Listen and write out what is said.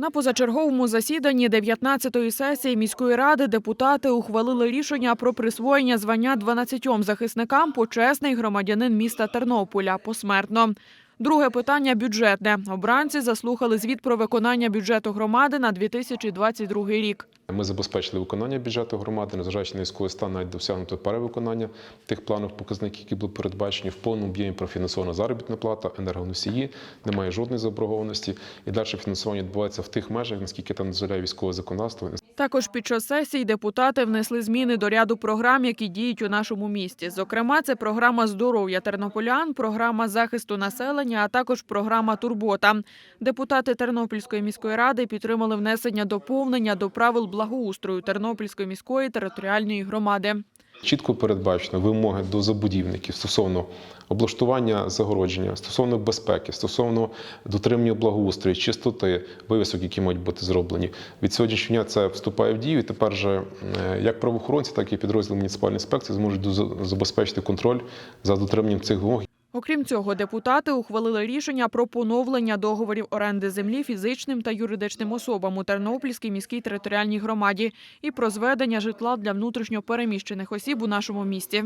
На позачерговому засіданні 19-ї сесії міської ради депутати ухвалили рішення про присвоєння звання 12 захисникам почесний громадянин міста Тернополя посмертно. Друге питання бюджетне. Обранці заслухали звіт про виконання бюджету громади на 2022 рік. Ми забезпечили виконання бюджету громади, незважаючи на військовий стан, навіть досягнуто перевиконання тих планових показників, які були передбачені в повному об'ємі профінансована заробітна плата, енергоносії, немає жодної заборгованості. І далі фінансування відбувається в тих межах, наскільки там дозволяє військове законодавство. Також під час сесії депутати внесли зміни до ряду програм, які діють у нашому місті. Зокрема, це програма здоров'я тернополян, програма захисту населення, а також програма Турбота. Депутати Тернопільської міської ради підтримали внесення доповнення до правил благоустрою Тернопільської міської територіальної громади. Чітко передбачено вимоги до забудівників стосовно облаштування загородження, стосовно безпеки, стосовно дотримання благоустрою, чистоти, вивісок, які мають бути зроблені. Від сьогоднішнього дня це вступає в дію. І тепер же е, як правоохоронці, так і підрозділи муніципальної інспекції зможуть забезпечити контроль за дотриманням цих вимог. Окрім цього, депутати ухвалили рішення про поновлення договорів оренди землі фізичним та юридичним особам у Тернопільській міській територіальній громаді і про зведення житла для внутрішньо переміщених осіб у нашому місті.